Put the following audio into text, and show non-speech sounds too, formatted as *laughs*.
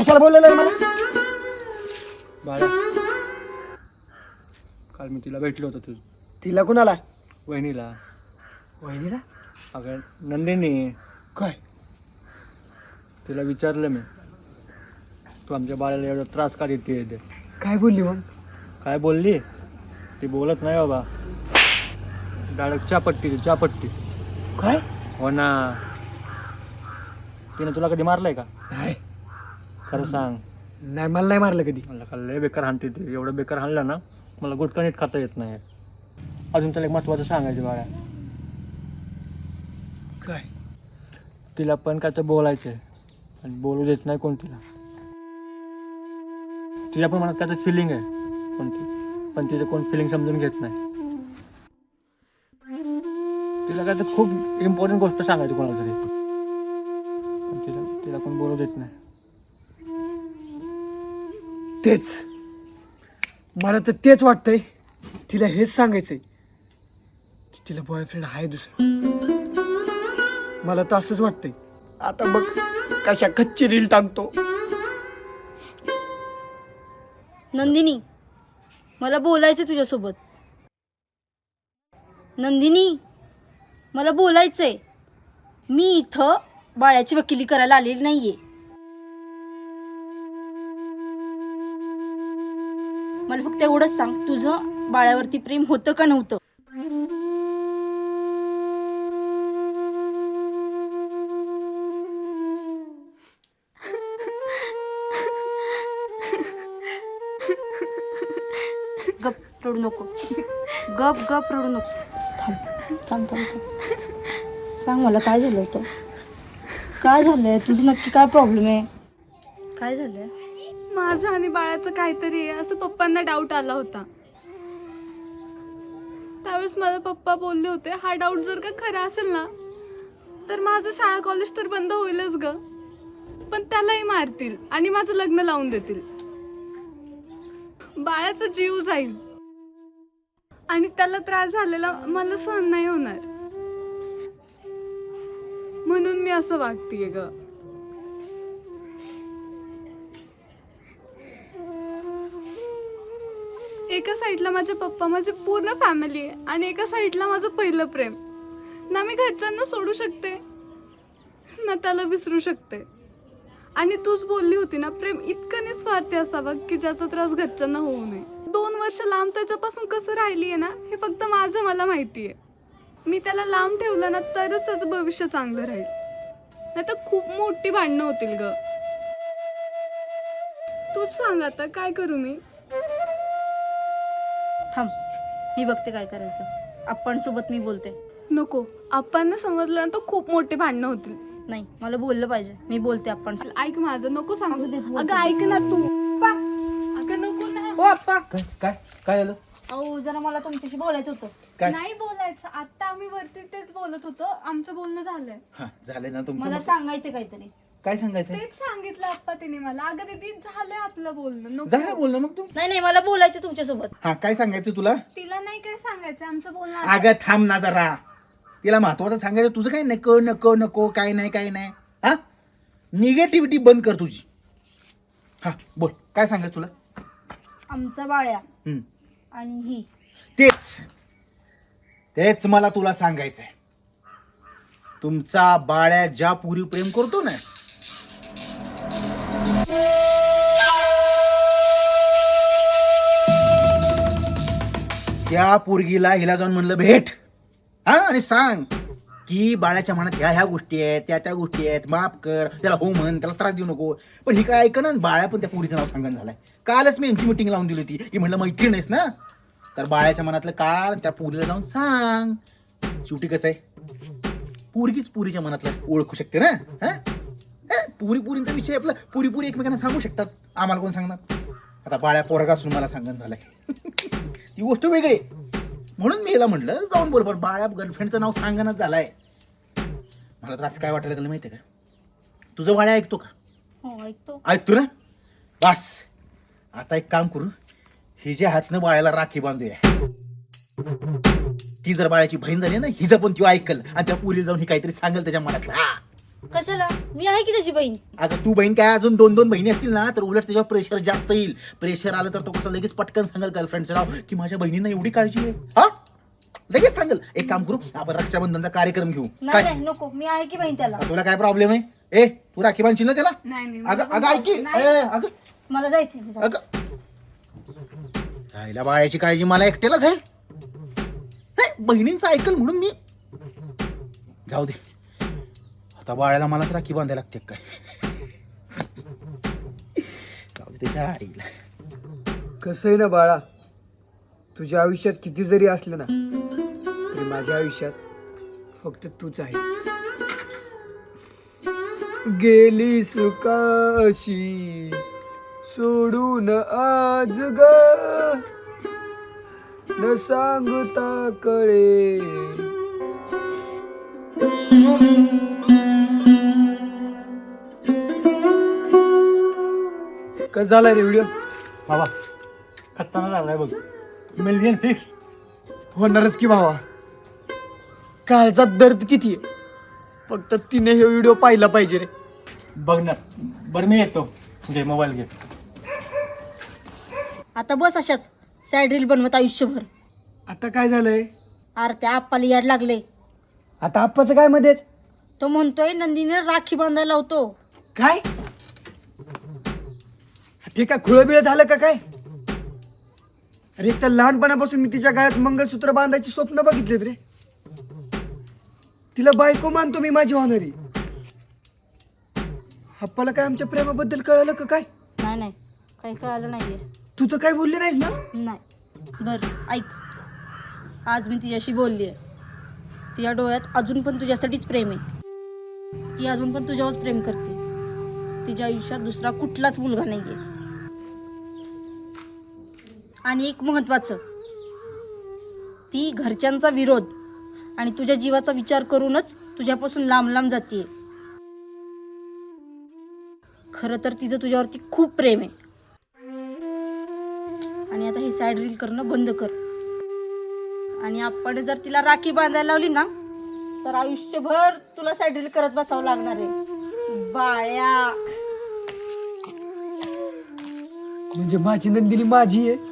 कशाला बोललेलं मला? बाळा काल मी तिला भेटलो होतो तू तिला कुणाला? वहिनीला. वहिनीला? अगं नंदिनी. काय? तिला विचारलं मी. तू आमच्या बाळाला एवढा त्रास का देते? ते काय बोलली मग? काय बोलली? ती बोलत नाही बाबा. डायरेक्ट चापट्टी चापट्टी काय? हो ना. तिने तुला कधी मारलंय का? नाही. खरं सांग. नाही मला नाही मारलं कधी. मला का लय बेकार हाणते ते. एवढं बेकार हाणलं ना मला गुटखा नीट खाता येत नाही. अजून त्याला एक महत्त्वाचं सांगायचं बाळा. काय? तिला पण काय तर बोलायचं आणि बोलू देत नाही कोण तिला तिच्या पण मनात काय तर फिलिंग आहे कोणती पण तिचं कोण फिलिंग समजून घेत नाही. तिला काय तर खूप इम्पॉर्टंट गोष्ट सांगायची कोणाला तरी. पण तिला तिला कोण बोलू देत नाही. तेच. मला तर तेच वाटतंय. तिला हेच सांगायचंय. की तिला बॉयफ्रेंड आहे दुसरा. मला तर असंच वाटतंय. आता बघ कशा कच्ची रील टाकतो. नंदिनी मला बोलायचं तुझ्यासोबत. नंदिनी मला बोलायचंय. मी इथं बाळ्याची वकिली करायला आलेली नाहीये. मला फक्त एवढंच सांग तुझं बाळ्यावरती प्रेम होतं का नव्हतं? गप रडू नको. गप गप रडू नको. थांब थांब थांब थांब. सांग मला काय झालं होतं काय झालंय? तुझं नक्की काय प्रॉब्लेम आहे? काय झालंय? माझं आणि बाळाचं काहीतरी आहे असं पप्पांना डाऊट आला होता. त्यावेळेस मला पप्पा बोलले होते हा डाऊट जर का खरा असेल ना तर माझं शाळा कॉलेज तर बंद होईलच ग. पण त्यालाही मारतील आणि माझं लग्न लावून देतील. बाळाचा जीव जाईल. आणि त्याला त्रास झालेला मला सहन नाही होणार. म्हणून मी असं वागतीये ग. एका साईडला माझे पप्पा माझी पूर्ण फॅमिली आहे आणि एका साईडला माझं पहिलं प्रेम. ना मी घरच्यांना सोडू शकते ना त्याला विसरू शकते. आणि तूच बोलली होती ना प्रेम इतकं निस्वार्थी असावं की ज्याचा त्रास घरच्यांना होऊ नये. दोन वर्ष लांब त्याच्यापासून कसं राहिली आहे ना हे फक्त माझं मला माहिती आहे. मी त्याला लांब ठेवलं ना तरच त्याचं भविष्य चांगलं राहील. नाही तर खूप मोठी भांडणं होतील ग. तूच सांग आता काय करू मी? थांब मी बघते काय करायचं. आपण सोबत मी बोलते. नको आपण समजलं ना तर खूप मोठे भांडणं होतील. नाही मला बोललं पाहिजे. मी बोलते आपण. ऐक माझं नको सांगू. दे. अगं ऐक ना तू. अगं नको ना. हो आप्पा काय काय काय झालं? अहो जरा मला तुमच्याशी बोलायचं होतं. काय? नाही बोलायचं. आता आम्ही वरती तेच बोलत होतो. आमचं बोलणं झालंय. हा झालंय ना तुमचं मला? सांगायचं काहीतरी. काय सांगायचं तेच सांगितलं आप्पा तिने मला. अगं दीदी झालंय आपलं बोलणं. झालं नको. बोल ना मग तू नाही नाही मला बोलायचं तुमच्यासोबत. हा काय सांगायचं तुला? तिला नाही काय सांगायचं आमचं बोलणं आता- अगं थांब ना जरा. तिला महत्वाचं सांगायचं तुझं काय नको नको नको काय नाही काय नाही. हा? निगेटिव्हिटी बंद कर तुझी. हा बोल. काय सांगायचं तुला? आमचा बाळ्या हम्म. आणि ही. तेच. तेच मला तुला सांगायचंय. तुमचा बाळ्या ज्या पुरी प्रेम करतो ना त्या पोरगीला हिला जाऊन म्हणलं भेट. हा आणि सांग की बाळाच्या मनात ह्या ह्या गोष्टी आहेत त्या त्या गोष्टी आहेत माफ कर त्याला हो म्हण त्याला त्रास देऊ नको. पण ही काय ऐकणं बाळ्या पण त्या पोरीचं नाव सांगण झालंय. कालच मी यांची मिटिंग लावून दिली होती. की म्हणलं मैत्रीण आहेस ना? तर बाळाच्या मनातलं काल त्या पोरीला जाऊन सांग. शेवटी कसं आहे? पोरगीच पुरीच्या मनातलं ओळखू शकते ना? हा? पुरी पुरींचा विषय आपला. पुरी पुरी एकमेकांना सांगू शकतात. आम्हाला कोण सांगणार? आता बाळ्या पोरगासून मला सांगण झालंय. *laughs* ती गोष्ट वेगळी. म्हणून मी याला म्हटलं जाऊन बरोबर बाळ्या गर्लफ्रेंडचं नाव सांगणच झालंय. मला तर असं काय वाटायला लागलं माहितीये का? तुझं बाळ्या ऐकतो का? हो ऐकतो. ऐकतो ना? बस. आता एक काम करू. हिच्या हातनं बाळ्याला राखी बांधूया. ती जर बाळ्याची बहीण झाली ना हिचं पण ती ऐकल. आणि त्या पुरीला जाऊन ही काहीतरी सांगेल त्याच्या मनातलं. हा. कशाला? मी आहे की त्याची बहीण? अगं तू बहीण काय अजून दोन दोन बहिणी असतील ना तर उलट त्याच्यावर प्रेशर जास्त येईल. प्रेशर आलं तर तो कसं लगेच पटकन सांगेल गर्लफ्रेंडचं नाव की माझ्या बहिणींना एवढी काळजी आहे. हा? लगेच सांगेल. एक काम करू आपण रक्षाबंधनचा कार्यक्रम घेऊ. नाही काय? नाही नको. मी आहे की बहीण त्याला? तुला काय प्रॉब्लेम आहे? ए तू राखी बांधशील ना त्याला? नाही नाही अगं अगं ऐक की. ए, अगं. मला जायचंय अगं. राहिला बाळाची काळजी मला एकट्यालाच आहे. हे, बहिणींचं ऐकल म्हणून मी जाऊ दे. आता बाळाला मलाच राखी बांधायला लागते काय? जाऊ त्याच्या आईला. कसं आहे ना बाळा? तुझ्या आयुष्यात किती जरी असलं ना तरी माझ्या आयुष्यात फक्त तूच आहे. गेली सुकाशी सोडून आज ग. न सांगता कळे. कसं झाला रे व्हिडिओ बाबा खतरनाक लागलाय बघ. मिलियन फिक्स होणारच की भावा. काळचा दर्द किती? आहे फक्त तिने हे व्हिडिओ पाहिला पाहिजे रे. बघ ना. बरं मी येतो. घे मोबाईल घे. आता बस अशाच. सॅड रील बनवत आयुष्यभर. आता काय झालंय? अरे त्या आप्पाला याड लागले. आता आप्पाचं काय मध्येच? तो म्हणतोय नंदीने राखी बांधायला लावतो. काय? ते काय खुळबिळ झालं का काय? अरे एक तर लहानपणापासून मी तिच्या गळ्यात मंगळसूत्र बांधायची स्वप्न बघितलेत रे. तिला बायको मानतो मी माझी होणारी. आप्पाला काय आमच्या प्रेमाबद्दल कळलं का काय? नाही नाही. काही कळालं नाहीये. तू तर काय बोलली नाहीस ना? नाही. बर ऐक. आज मी तिच्याशी बोलली आहे. तिच्या डोळ्यात अजून पण तुझ्यासाठीच प्रेम आहे. ती अजून पण तुझ्यावरच प्रेम करते. तिच्या आयुष्यात दुसरा कुठलाच मुलगा नाही आहे आणि एक महत्त्वाचं ती घरच्यांचा विरोध आणि तुझ्या जीवाचा विचार करूनच तुझ्यापासून लांब लांब जाते खरं तर तिचं तुझ्यावरती खूप प्रेम आहे. आणि आता हे साईड रील करणं बंद कर. आणि आपण जर तिला राखी बांधायला लावली ना तर आयुष्यभर तुला साईड रील करत बसावं लागणार आहे. बाळ्या. म्हणजे माझी नंदिनी माझी आहे.